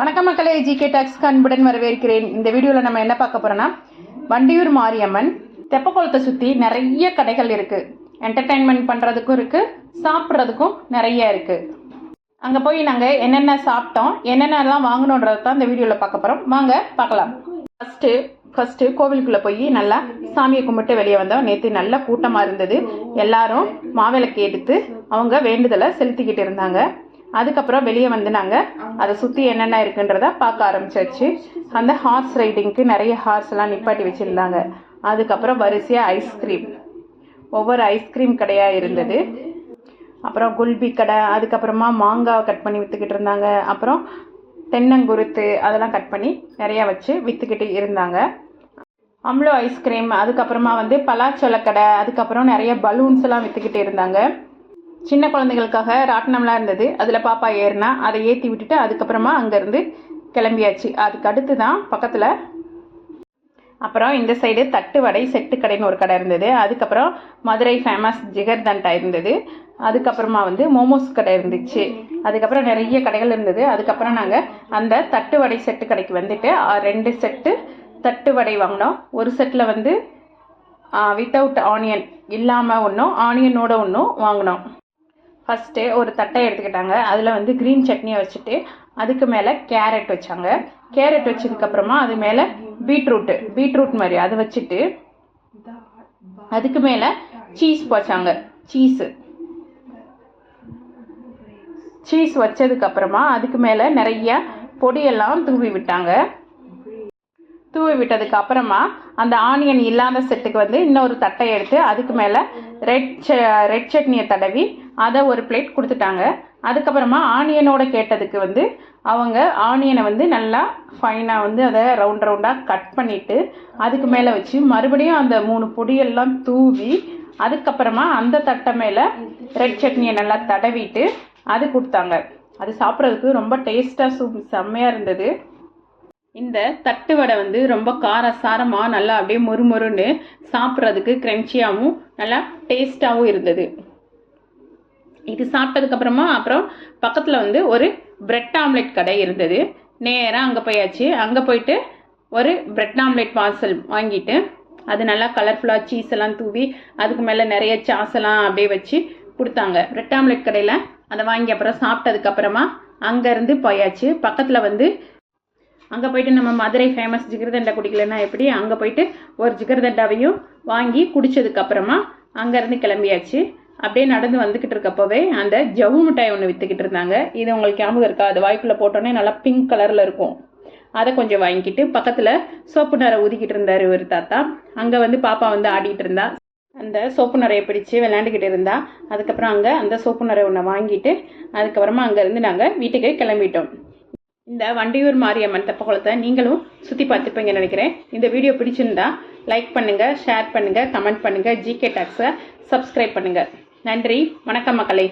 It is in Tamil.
வணக்கம் மக்களே ஜிகே டாக்ஸ் அன்புடன் வரவேற்கிறேன். இந்த வீடியோவில் நம்ம என்ன பார்க்க போகிறோன்னா வண்டியூர் மாரியம்மன் தெப்பக்குளத்தை சுற்றி நிறைய கடைகள் இருக்குது என்டர்டைன்மெண்ட் பண்ணுறதுக்கும் இருக்குது சாப்பிட்றதுக்கும் நிறைய இருக்குது அங்கே போய் நாங்கள் என்னென்ன சாப்பிட்டோம் என்னென்னலாம் வாங்கணுன்றது தான் இந்த வீடியோவில் பார்க்க போகிறோம் வாங்க பார்க்கலாம். ஃபஸ்ட்டு ஃபஸ்ட்டு கோவிலுக்குள்ளே போய் நல்லா சாமியை கும்பிட்டு வெளியே வந்தோம். நேற்று நல்ல கூட்டமாக இருந்தது. எல்லாரும் மாவிளக்கு எடுத்து அவங்க வேண்டுதலை செலுத்திக்கிட்டு இருந்தாங்க. அதுக்கப்புறம் வெளியே வந்து நாங்கள் அதை சுற்றி என்னென்ன இருக்குன்றத பார்க்க ஆரம்பிச்சாச்சு. அந்த ஹார்ஸ் ரைடிங்க்கு நிறைய ஹார்ஸ் எல்லாம் நிப்பாட்டி வச்சுருந்தாங்க. அதுக்கப்புறம் வரிசையாக ஐஸ்கிரீம் ஒவ்வொரு ஐஸ்கிரீம் கடையாக இருந்தது. அப்புறம் குல்பி கடை அதுக்கப்புறமா மாங்காய் கட் பண்ணி விற்றுக்கிட்டு இருந்தாங்க. அப்புறம் தென்னங்குருத்து அதெல்லாம் கட் பண்ணி நிறையா வச்சு விற்றுக்கிட்டு இருந்தாங்க. அம்லோ ஐஸ்கிரீம் அதுக்கப்புறமா வந்து பலாச்சொல கடை அதுக்கப்புறம் நிறைய பலூன்ஸ் எல்லாம் விற்றுக்கிட்டு இருந்தாங்க. சின்ன குழந்தைகளுக்காக ராட்டினம்லாம் இருந்தது. அதில் பாப்பா ஏறினா அதை ஏற்றி விட்டுட்டு அதுக்கப்புறமா அங்கேருந்து கிளம்பியாச்சு. அதுக்கு அடுத்து தான் பக்கத்தில் அப்புறம் இந்த சைடு தட்டு வடை செட்டு கடைன்னு ஒரு கடை இருந்தது. அதுக்கப்புறம் மதுரை ஃபேமஸ் ஜிகர்தண்டா இருந்தது. அதுக்கப்புறமா வந்து மோமோஸ் கடை இருந்துச்சு. அதுக்கப்புறம் நிறைய கடைகள் இருந்தது. அதுக்கப்புறம் நாங்கள் அந்த தட்டு வடை செட்டு கடைக்கு வந்துட்டு ரெண்டு செட்டு தட்டு வடை வாங்கினோம். ஒரு செட்டில் வந்து வித்தவுட் ஆனியன் இல்லாமல் ஒன்றும் ஆனியனோட ஒன்றும் வாங்கினோம். ஃபஸ்ட்டு ஒரு தட்டை எடுத்துக்கிட்டாங்க. அதில் வந்து க்ரீன் சட்னியை வச்சுட்டு அதுக்கு மேலே கேரட் வச்சாங்க. கேரட் வச்சதுக்கப்புறமா அது மேலே பீட்ரூட்டு பீட்ரூட் மாதிரி அதை வச்சுட்டு அதுக்கு மேலே சீஸ் வச்சாங்க சீஸு சீஸ் வச்சதுக்கப்புறமா அதுக்கு மேலே நிறைய பொடியெல்லாம் தூவி விட்டாங்க. தூவி விட்டதுக்கு அப்புறமா அந்த ஆனியன் இல்லாத செட்டுக்கு வந்து இன்னொரு தட்டை எடுத்து அதுக்கு மேலே ரெட் ரெட் சட்னியை தடவி அதை ஒரு பிளேட் கொடுத்துட்டாங்க. அதுக்கப்புறமா ஆனியனோட கேட்டதுக்கு வந்து அவங்க ஆனியனை வந்து நல்லா ஃபைனாக வந்து அதை ரவுண்ட் ரவுண்டாக கட் பண்ணிவிட்டு அதுக்கு மேலே வச்சு மறுபடியும் அந்த மூணு பொடியெல்லாம் தூவி அதுக்கப்புறமா அந்த தட்டை மேலே ரெட் சட்னியை நல்லா தடவிட்டு அது கொடுத்தாங்க. அது சாப்பிட்றதுக்கு ரொம்ப டேஸ்ட்டாக சூப் செம்மையாக இருந்தது. இந்த தட்டு வடை வந்து ரொம்ப காரசாரமாக நல்லா அப்படியே மொறுமொறுன்னு சாப்பிட்றதுக்கு க்ரன்ச்சியாகவும் நல்லா டேஸ்ட்டாகவும் இருந்தது. இது சாப்பிட்டதுக்கப்புறமா அப்புறம் பக்கத்தில் வந்து ஒரு பிரெட் ஆம்லெட் கடை இருந்தது. நேராக அங்கே போயாச்சு. அங்கே போயிட்டு ஒரு பிரெட் ஆம்லெட் பார்சல் வாங்கிட்டு அது நல்லா கலர்ஃபுல்லாக சீஸ் எல்லாம் தூவி அதுக்கு மேலே நிறைய சாஸ் எல்லாம் அப்படியே வச்சு கொடுத்தாங்க. பிரெட் ஆம்லெட் கடையில் அதை வாங்கி அப்புறம் சாப்பிட்டதுக்கப்புறமா அங்கேருந்து போயாச்சு. பக்கத்தில் வந்து அங்கே போயிட்டு நம்ம மதுரை ஃபேமஸ் ஜிகர்தண்டா குடிக்கலன்னா எப்படி? அங்கே போயிட்டு ஒரு ஜிகர்தண்டாவையும் வாங்கி குடித்ததுக்கப்புறமா அங்கேருந்து கிளம்பியாச்சு. அப்படியே நடந்து வந்துக்கிட்டு இருக்கப்போவே அந்த ஜவ்வு மிட்டாய் ஒன்று விற்றுக்கிட்டு இருந்தாங்க. இது உங்களுக்கு ஞாபகம் இருக்கா? அது வாய்க்குள்ளே போட்டோன்னே நல்லா பிங்க் கலரில் இருக்கும். அதை கொஞ்சம் வாங்கிக்கிட்டு பக்கத்தில் சோப்பு நரை ஊதிக்கிட்டு இருந்தார் ஒரு தாத்தா. அங்கே வந்து பாப்பா வந்து ஆடிக்கிட்டு இருந்தா. அந்த சோப்பு நரையை பிடிச்சி விளையாண்டுக்கிட்டு இருந்தா. அதுக்கப்புறம் அங்கே அந்த சோப்பு நரை ஒன்று வாங்கிட்டு அதுக்கப்புறமா அங்கேருந்து நாங்கள் வீட்டுக்கு கிளம்பிட்டோம். இந்த வண்டியூர் மாரியம்மன் தெப்பக்குளத்தை நீங்களும் சுற்றி பார்த்துப்பீங்கன்னு நினைக்கிறேன். இந்த வீடியோ பிடிச்சிருந்தா லைக் பண்ணுங்கள் ஷேர் பண்ணுங்கள் கமெண்ட் பண்ணுங்கள் ஜிகே டாக்ஸை சப்ஸ்கிரைப் பண்ணுங்கள் நன்றி வணக்கம் மக்களே.